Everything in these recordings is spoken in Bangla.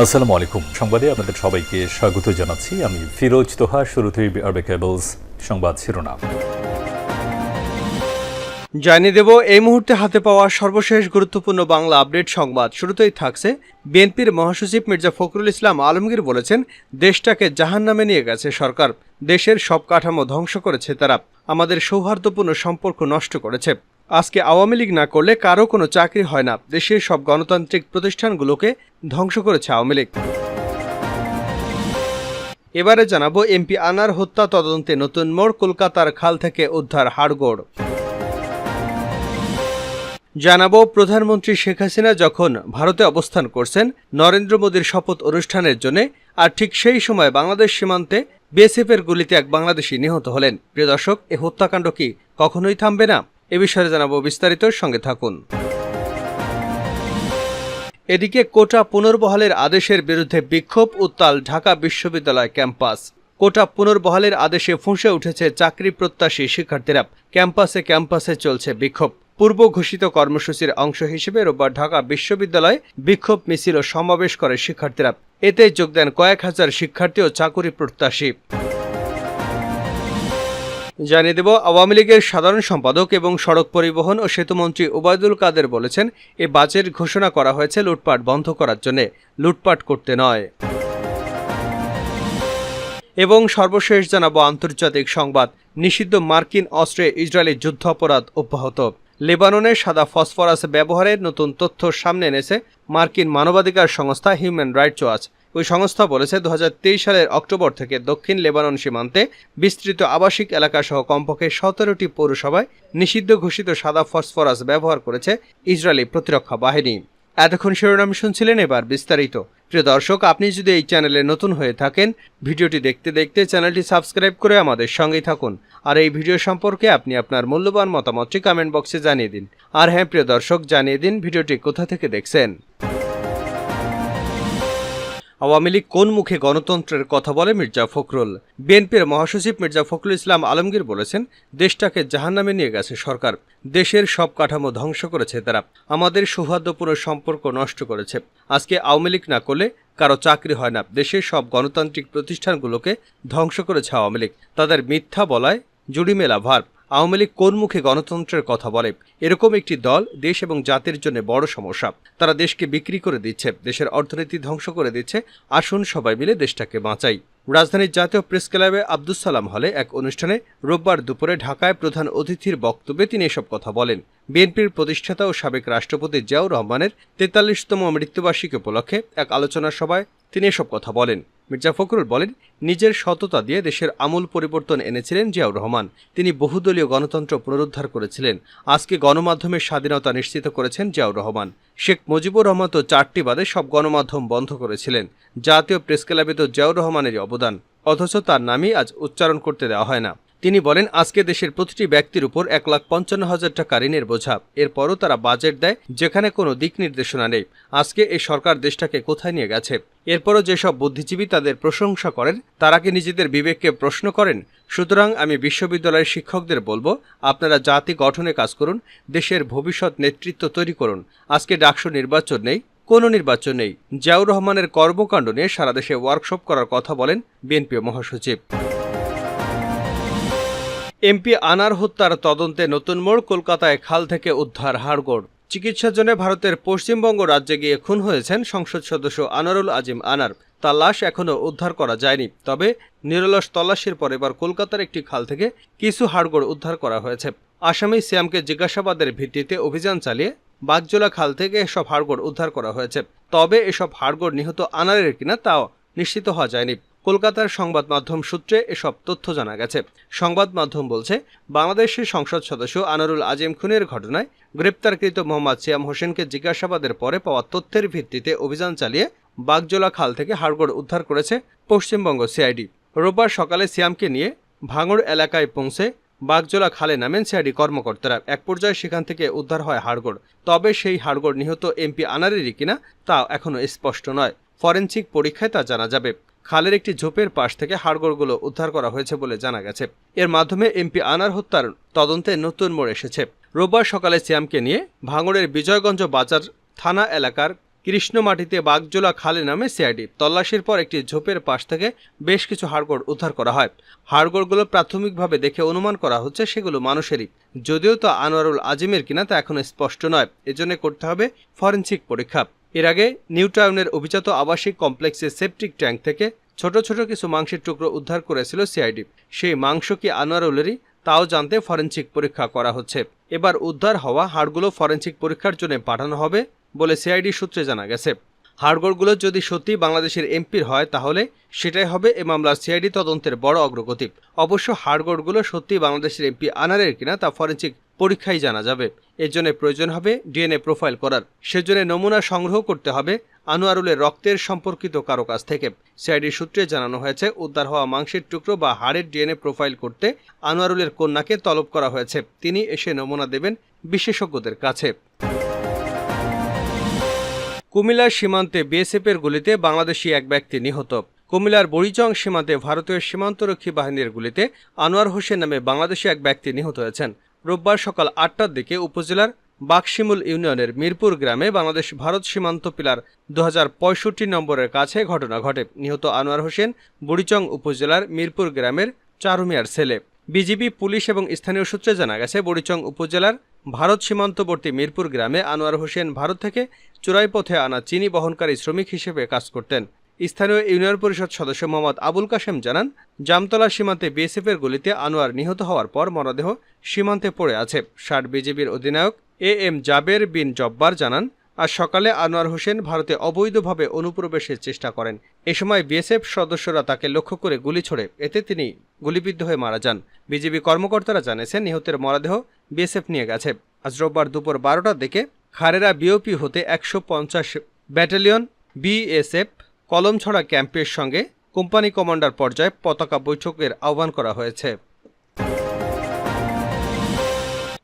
আসসালামু আলাইকুম। সংবাদে আপনাদের সবাইকে স্বাগত জানাচ্ছি। আমি ফিরোজ তোহা, শুরুতেই আরবে কেবলস সংবাদ শিরোনাম। জানিয়ে দেব, এই মুহূর্তে হাতে পাওয়া সর্বশেষ গুরুত্বপূর্ণ বাংলা আপডেট সংবাদ। শুরুতেই থাকছে বিএনপির মহাসচিব মির্জা ফখরুল ইসলাম আলমগীর বলেছেন, দেশটাকে জাহান নামে নিয়ে গেছে সরকার। দেশের সব কাঠামো ধ্বংস করেছে তারা। আমাদের সৌহার্দ্যপূর্ণ সম্পর্ক নষ্ট করেছে। আজকে আওয়ামী লীগ না করলে কারও কোনো চাকরি হয় না। দেশের সব গণতান্ত্রিক প্রতিষ্ঠানগুলোকে ধ্বংস করেছে আওয়ামী লীগ। এবারে জানাব এমপি আনার হত্যা তদন্তে নতুন মোড়, কলকাতার খাল থেকে উদ্ধার হাড়গোড়। জানাব প্রধানমন্ত্রী শেখ হাসিনা যখন ভারতে অবস্থান করছেন, নরেন্দ্র মোদীর শপথ অনুষ্ঠানের জন্য, আর ঠিক সেই সময় বাংলাদেশ সীমান্তে বিএসএফের গুলিতে এক বাংলাদেশি নিহত হলেন। প্রিয় দর্শক, এ হত্যাকাণ্ড কি কখনোই থামবে না? এ বিষয়ে জানাব বিস্তারিত, সঙ্গে থাকুন। এদিকে কোটা পুনর্বহালের আদেশের বিরুদ্ধে বিক্ষোভ উত্তাল ঢাকা বিশ্ববিদ্যালয় ক্যাম্পাস। কোটা পুনর্বহালের আদেশে ফুঁসে উঠেছে চাকরি প্রত্যাশী শিক্ষার্থীরা। ক্যাম্পাসে ক্যাম্পাসে চলছে বিক্ষোভ। পূর্ব ঘোষিত কর্মসূচির অংশ হিসেবে রোববার ঢাকা বিশ্ববিদ্যালয়ে বিক্ষোভ মিছিল ও সমাবেশ করে শিক্ষার্থীরা। এতে যোগ দেন কয়েক হাজার শিক্ষার্থী ও চাকরি প্রত্যাশী। জানিয়ে দেব, আওয়ামী লীগের সাধারণ সম্পাদক এবং সড়ক পরিবহন ও সেতুমন্ত্রী ওবায়দুল কাদের বলেছেন, এ বাজেট ঘোষণা করা হয়েছে লুটপাট বন্ধ করার জন্য, লুটপাট করতে নয়। এবং সর্বশেষ জানাব আন্তর্জাতিক সংবাদ, নিষিদ্ধ মার্কিন, অস্ত্রে ইসরায়েলি যুদ্ধাপরাধ অব্যাহত। লেবাননে সাদা ফসফরাস ব্যবহারের নতুন তথ্য সামনে এনেছে মার্কিন মানবাধিকার সংস্থা হিউম্যান রাইটস ওয়াচ। ওই সংস্থা বলেছে দু হাজার তেইশ সালের অক্টোবর থেকে দক্ষিণ লেবানন সীমান্তে বিস্তৃত আবাসিক এলাকাসহ কমপক্ষে সতেরোটি পৌরসভায় নিষিদ্ধ ঘোষিত সাদা ফসফরাস ব্যবহার করেছে ইসরায়েলি প্রতিরক্ষা বাহিনী। এতক্ষণ শিরোনাম শুনছিলেন এবার বিস্তারিত। প্রিয় দর্শক, আপনি যদি এই চ্যানেলে নতুন হয়ে থাকেন, ভিডিওটি দেখতে দেখতে চ্যানেলটি সাবস্ক্রাইব করে আমাদের সঙ্গেই থাকুন। আর এই ভিডিও সম্পর্কে আপনি আপনার মূল্যবান মতামতটি কমেন্ট বক্সে জানিয়ে দিন। আর হ্যাঁ প্রিয় দর্শক, জানিয়ে দিন ভিডিওটি কোথা থেকে দেখছেন। আওয়ামী লীগ কোন মুখে গণতন্ত্রের কথা বলে মির্জা ফখরুল? বিএনপির মহাসচিব মির্জা ফখরুল ইসলাম আলমগীর বলেছেন, দেশটাকে জাহান্নামে নিয়ে গেছে সরকার। দেশের সব কাঠামো ধ্বংস করেছে তারা। আমাদের সৌহার্দ্যপূর্ণ সম্পর্ক নষ্ট করেছে। আজকে আওয়ামী লীগ না করলে কারও চাকরি হয় না। দেশের সব গণতান্ত্রিক প্রতিষ্ঠানগুলোকে ধ্বংস করেছে আওয়ামী লীগ। তাদের মিথ্যা বলায় জুড়ি মেলা ভার। আওয়ামী লীগ কোন মুখে গণতন্ত্রের কথা বলে? এরকম একটি দল দেশ এবং জাতির জন্য বড় সমস্যা। তারা দেশকে বিক্রি করে দিচ্ছে, দেশের অর্থনীতি ধ্বংস করে দিচ্ছে। আসুন সবাই মিলে দেশটাকে বাঁচাই। রাজধানীর জাতীয় প্রেস ক্লাবে আব্দুস সালাম হলে এক অনুষ্ঠানে রোববার দুপুরে ঢাকায় প্রধান অতিথির বক্তব্যে তিনি এসব কথা বলেন। বিএনপির প্রতিষ্ঠাতা ও সাবেক রাষ্ট্রপতি জিয়াউর রহমানের তেতাল্লিশতম মৃত্যুবার্ষিকী উপলক্ষে এক আলোচনা সভায় তিনি এসব কথা বলেন। মির্জা ফখরুল বলেন, নিজের সততা দিয়ে দেশের আমূল পরিবর্তন এনেছিলেন জিয়াউর রহমান। তিনি বহুদলীয় গণতন্ত্র পুনরুদ্ধার করেছিলেন। আজকে গণমাধ্যমের স্বাধীনতা নিশ্চিত করেছেন জিয়াউর রহমান। শেখ মুজিবুর রহমান তো চারটি বাদে সব গণমাধ্যম বন্ধ করেছিলেন। জাতীয় প্রেস ক্লাবে তো জিয়াউর রহমানের অবদান। অথচ তার নামই আজ উচ্চারণ করতে দেওয়া হয় না। তিনি বলেন, আজকে দেশের প্রতিটি ব্যক্তির উপর এক লাখ পঞ্চান্ন হাজার টাকা ঋণের বোঝা। এরপরও তারা বাজেট দেয়, যেখানে কোনো দিক নির্দেশনা নেই। আজকে এই সরকার দেশটাকে কোথায় নিয়ে গেছে? এরপরও যেসব বুদ্ধিজীবী তাদের প্রশংসা করেন, তারা কি নিজেদের বিবেককে প্রশ্ন করেন? সুতরাং আমি বিশ্ববিদ্যালয়ের শিক্ষকদের বলব, আপনারা জাতি গঠনে কাজ করুন, দেশের ভবিষ্যৎ নেতৃত্ব তৈরি করুন। আজকে ডাকসু নির্বাচন নেই, কোনো নির্বাচন নেই। জিয়াউর রহমানের কর্মকাণ্ড নিয়ে সারা দেশে ওয়ার্কশপ করার কথা বলেন বিএনপি মহাসচিব। এমপি আনার হত্যার তদন্তে নতুন মোড় কলকাতায় খাল থেকে উদ্ধার হাড়গোড়। চিকিৎসার জন্য ভারতের পশ্চিমবঙ্গ রাজ্যে গিয়ে খুন হয়েছেন সংসদ সদস্য আনারুল আজিম আনার। তার লাশ এখনও উদ্ধার করা যায়নি। তবে নিরলস তল্লাশির পর এবার কলকাতার একটি খাল থেকে কিছু হাড়গোড় উদ্ধার করা হয়েছে। আসামি সিয়ামকে জিজ্ঞাসাবাদের ভিত্তিতে অভিযান চালিয়ে বাগজোলা খাল থেকে এসব হাড়গোড় উদ্ধার করা হয়েছে। তবে এসব হাড়গোড় নিহত আনারের কিনা তাও নিশ্চিত হওয়া যায়নি। কলকাতার সংবাদ মাধ্যম সূত্রে এসব তথ্য জানা গেছে। সংবাদ মাধ্যম বলছে, বাংলাদেশের সংসদ সদস্য আনারুল আজিম খুনের ঘটনায় গ্রেপ্তারকৃত মোহাম্মদ সিয়াম হোসেনকে জিজ্ঞাসাবাদের পরে পাওয়া তথ্যের ভিত্তিতে অভিযান চালিয়ে বাগজোলা খাল থেকে হাড়গোড় উদ্ধার করেছে পশ্চিমবঙ্গ সিআইডি। রোববার সকালে সিয়ামকে নিয়ে ভাঙড় এলাকায় পৌঁছে বাগজোলা খালে নামেন সিআইডি কর্মকর্তারা। এক পর্যায়ে সেখান থেকে উদ্ধার হয় হাড়গোড়। তবে সেই হাড়গোড় নিহত এমপি আনারেরই কিনা তা এখনও স্পষ্ট নয়। ফরেনসিক পরীক্ষায় তা জানা যাবে। খালের একটি ঝোপের পাশ থেকে হাড়গোড়গুলো উদ্ধার করা হয়েছে বলে জানা গেছে। এর মাধ্যমে এমপি আনার হত্যার তদন্তে নতুন মোড় এসেছে। রোববার সকালে সিয়ামকে নিয়ে ভাঙড়ের বিজয়গঞ্জ বাজার থানা এলাকার কৃষ্ণমাটিতে বাগজোলা খালে নামে সিআইডি তল্লাশির পর একটি ঝোপের পাশ থেকে বেশ কিছু হাড়গোড় উদ্ধার করা হয়। হাড়গোড়গুলো প্রাথমিকভাবে দেখে অনুমান করা হচ্ছে সেগুলো মানুষেরই। যদিও তা আনোয়ারুল আজিমের কিনা তা এখনও স্পষ্ট নয়। এজন্য করতে হবে ফরেনসিক পরীক্ষা। এর আগে নিউ টাউনের অভিজাত আবাসিক কমপ্লেক্সের সেপটিক ট্যাঙ্ক থেকে ছোট ছোট কিছু মাংসের টুকরো উদ্ধার করেছিল সিআইডি। সেই মাংস কি আনোয়ারুলেরই তাও জানতে ফরেন্সিক পরীক্ষা করা হচ্ছে। এবার উদ্ধার হওয়া হাড়গুলো ফরেনসিক পরীক্ষার জন্য পাঠানো হবে বলে সিআইডি সূত্রে জানা গেছে। হাড়গোড়গুলো যদি সত্যি বাংলাদেশের এমপির হয়, তাহলে সেটাই হবে এ মামলার সিআইডি তদন্তের বড় অগ্রগতি। অবশ্য হাড়গোড়গুলো সত্যি বাংলাদেশের এমপি আনারের কিনা তা ফরেনসিক পরীক্ষাই জানা যাবে। এর জন্য প্রয়োজন হবে ডিএনএ প্রোফাইল করার। সেজন্য নমুনা সংগ্রহ করতে হবে আনোয়ারুলের রক্তের সম্পর্কিত কারও কাছ থেকে। সিআইডি সূত্রে জানানো হয়েছে, উদ্ধার হওয়া মাংসের টুকরো বা হাড়ের ডিএনএ প্রোফাইল করতে আনোয়ারুলের কন্যাকে তলব করা হয়েছে। তিনি এসে নমুনা দেবেন বিশেষজ্ঞদের কাছে। কুমিল্লার সীমান্তে বিএসএফের গুলিতে বাংলাদেশি এক ব্যক্তি নিহত। কুমিল্লার বড়িচং সীমান্তে ভারতীয় সীমান্তরক্ষী বাহিনীর গুলিতে আনোয়ার হোসেন নামে বাংলাদেশি এক ব্যক্তি নিহত হয়েছেন। রোববার সকাল আটটার দিকে উপজেলার বাকশিমুল ইউনিয়নের মিরপুর গ্রামে বাংলাদেশ ভারত সীমান্ত পিলার দু হাজার পঁয়ষট্টি নম্বরের কাছে ঘটনা ঘটে। নিহত আনোয়ার হোসেন বুড়িচং উপজেলার মিরপুর গ্রামের চারুমিয়ার ছেলে। বিজিবি, পুলিশ এবং স্থানীয় সূত্রে জানা গেছে, বড়িচং উপজেলার ভারত সীমান্তবর্তী মিরপুর গ্রামে আনোয়ার হোসেন ভারত থেকে চোরাই পথে আনা চিনি বহনকারী শ্রমিক হিসেবে কাজ করতেন। স্থানীয় ইউনিয়ন পরিষদ সদস্য মোহাম্মদ আবুল কাশেম জানান, জামতলা সীমান্তে বিএসএফের গুলিতে আনোয়ার নিহত হওয়ার পর মরদেহ সীমান্তে পড়ে আছে। ষাট বিজেপির অধিনায়ক এ এম জাবের বিন জব্বার জানান, আজ সকালে আনোয়ার হোসেন ভারতে অবৈধভাবে অনুপ্রবেশের চেষ্টা করেন। এ সময় বিএসএফ সদস্যরা তাকে লক্ষ্য করে গুলি ছোড়ে, এতে তিনি গুলিবিদ্ধ হয়ে মারা যান। বিজেপি কর্মকর্তারা জানিয়েছেন, নিহতের মরদেহ বিএসএফ নিয়ে গেছে। আজ রোববার দুপুর বারোটার দিকে খারেরা বিওপি হতে একশো পঞ্চাশ ব্যাটালিয়ন বিএসএফ কলমছড়া ক্যাম্পের সঙ্গে কোম্পানি কমান্ডার পর্যায়ে পতাকা বৈঠকের আহ্বান করা হয়েছে।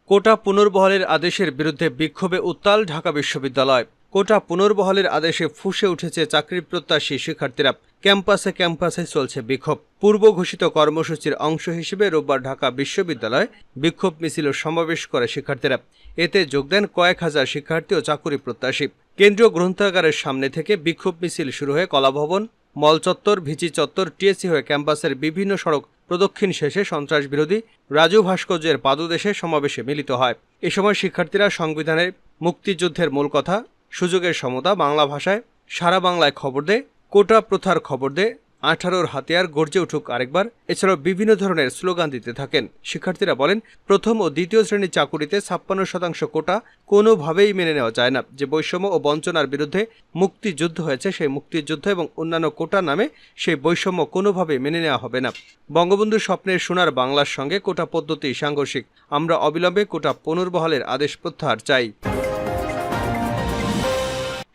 কোটা পুনর্বহালের আদেশের বিরুদ্ধে বিক্ষোভে উত্তাল ঢাকা বিশ্ববিদ্যালয়। কোটা পুনর্বহালের আদেশে ফুসে উঠেছে চাকরি প্রত্যাশী শিক্ষার্থীরা। ক্যাম্পাসে ক্যাম্পাসে চলছে বিক্ষোভ। পূর্ব ঘোষিত কর্মসূচির অংশ হিসেবে রোববার ঢাকা বিশ্ববিদ্যালয়ে বিক্ষোভ মিছিল সমাবেশ করে শিক্ষার্থীরা। এতে যোগ দেন কয়েক হাজার শিক্ষার্থী ও চাকুরি প্রত্যাশী। কেন্দ্রীয় গ্রন্থাগারের সামনে থেকে বিক্ষোভ মিছিল শুরু হয়ে কলাভবন মল চত্বর ভিচি চত্বর, টিএসসি হয়ে ক্যাম্পাসের বিভিন্ন সড়ক প্রদক্ষিণ শেষে সন্ত্রাস বিরোধী রাজু ভাস্কর্যের পাদদেশে সমাবেশে মিলিত হয়। এ সময় শিক্ষার্থীরা সংবিধানের মুক্তিযুদ্ধের মূল কথা সুযোগের সমতা বাংলা ভাষায় সারা বাংলায় খবর দে, কোটা প্রথার খবর দে, আঠারোর হাতিয়ার গর্জে উঠুক আরেকবার। এছাড়াও বিভিন্ন ধরনের স্লোগান দিতে থাকেন। শিক্ষার্থীরা বলেন, প্রথম ও দ্বিতীয় শ্রেণির চাকুরিতে ছাপ্পান্ন শতাংশ কোটা কোনোভাবেই মেনে নেওয়া যায় না। যে বৈষম্য ও বঞ্চনার বিরুদ্ধে মুক্তিযুদ্ধ হয়েছে, সেই মুক্তিযুদ্ধ এবং অন্যান্য কোটা নামে সেই বৈষম্য কোনোভাবে মেনে নেওয়া হবে না। বঙ্গবন্ধুর স্বপ্নের সোনার বাংলার সঙ্গে কোটা পদ্ধতি সাংঘর্ষিক। আমরা অবিলম্বে কোটা পুনর্বহালের আদেশ প্রত্যাহার চাই।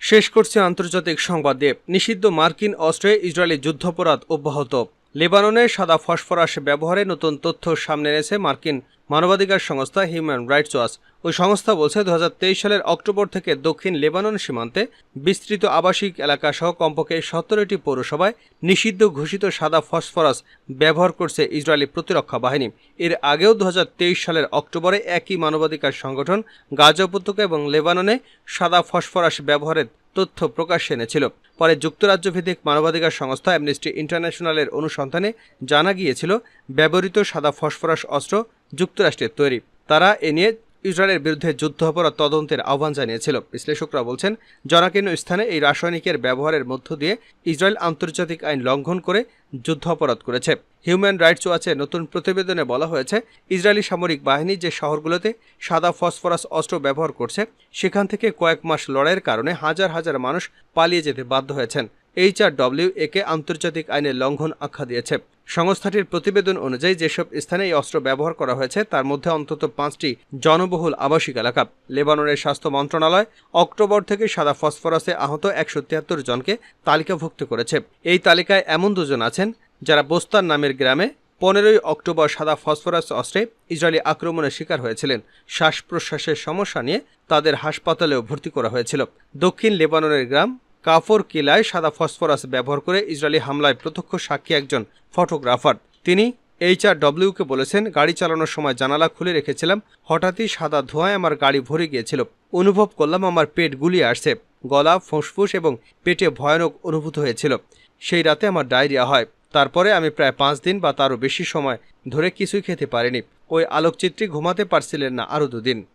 শেষ করছে আন্তর্জাতিক সংবাদে নিষিদ্ধ মার্কিন অস্ত্রে ইসরায়েলি যুদ্ধাপরাধ অব্যাহত। লেবাননে সাদা ফসফরাস ব্যবহারে নতুন তথ্য সামনে এনেছে মার্কিন মানবাধিকার সংস্থা হিউম্যান রাইটস ওয়াচ। ওই সংস্থা বলছে দু হাজার তেইশ সালের অক্টোবর থেকে দক্ষিণ লেবানন সীমান্তে বিস্তৃত আবাসিক এলাকা সহ কমপক্ষে সতেরোটি পৌরসভায় নিষিদ্ধ ঘোষিত সাদা ফসফরাস ব্যবহার করছে ইসরায়েলি প্রতিরক্ষা বাহিনী। এর আগেও দু হাজার তেইশ সালের অক্টোবরে একই মানবাধিকার সংগঠন গাজা উপত্যকা এবং লেবাননে সাদা ফসফরাস ব্যবহারের তথ্য প্রকাশ্যে এনেছিল। পরে যুক্তরাজ্য ভিত্তিক মানবাধিকার সংস্থা অ্যামনেস্টি ইন্টারন্যাশনালের অনুসন্ধানে জানা গিয়েছিল, ব্যবহৃত সাদা ফসফরাস অস্ত্র যুক্তরাষ্ট্রের তৈরি। তারা এ নিয়ে ইসরায়েলের বিরুদ্ধে যুদ্ধাপরাধ তদন্তের আহ্বান জানিয়েছিল। বিশ্লেষকরা বলছেন, জনাকীর্ণ স্থানে এই রাসায়নিকের ব্যবহারের মধ্য দিয়ে ইসরায়েল আন্তর্জাতিক আইন লঙ্ঘন করে যুদ্ধাপরাধ করেছে। হিউম্যান রাইটস ওয়াচের নতুন প্রতিবেদনে বলা হয়েছে, ইসরায়েলি সামরিক বাহিনী যে শহরগুলোতে সাদা ফসফরাস অস্ত্র ব্যবহার করছে, সেখান থেকে কয়েক মাস লড়াইয়ের কারণে হাজার হাজার মানুষ পালিয়ে যেতে বাধ্য হয়েছেন। এইচ আর ডব্লিউ একে আন্তর্জাতিক আইনের লঙ্ঘন আখ্যা দিয়েছে। সংস্থাটির প্রতিবেদন অনুযায়ী যেসব স্থানে এই অস্ত্র ব্যবহার করা হয়েছে, তার মধ্যে অন্তত পাঁচটি জনবহুল আবাসিক এলাকা। লেবাননের স্বাস্থ্য মন্ত্রণালয় অক্টোবর থেকে সাদা ফসফরাসে আহত একশো তিয়াত্তর জনকে তালিকাভুক্ত করেছে। এই তালিকায় এমন দুজন আছেন যারা বোস্তান নামের গ্রামে পনেরোই অক্টোবর সাদা ফসফরাস অস্ত্রে ইসরায়েলি আক্রমণের শিকার হয়েছিলেন। শ্বাস প্রশ্বাসের সমস্যা নিয়ে তাদের হাসপাতালেও ভর্তি করা হয়েছিল। দক্ষিণ লেবাননের গ্রাম কাফর কিলায় সাদা ফসফরাস ব্যবহার করে ইসরায়েলি হামলায় প্রত্যক্ষ সাক্ষী একজন ফটোগ্রাফার। তিনি এইচআর ডব্লিউকে বলেছেন, গাড়ি চালানোর সময় জানালা খুলে রেখেছিলাম, হঠাৎই সাদা ধোঁয়ায় আমার গাড়ি ভরে গিয়েছিল। অনুভব করলাম আমার পেট গুলিয়ে আসছে, গলা ফুসফুস এবং পেটে ভয়ানক অনুভূত হয়েছিল। সেই রাতে আমার ডায়রিয়া হয়। তারপরে আমি প্রায় পাঁচ দিন বা তারও বেশি সময় ধরে কিছুই খেতে পারিনি। ওই আলোকচিত্রী ঘুমাতে পারছিলেন না আরও দুদিন।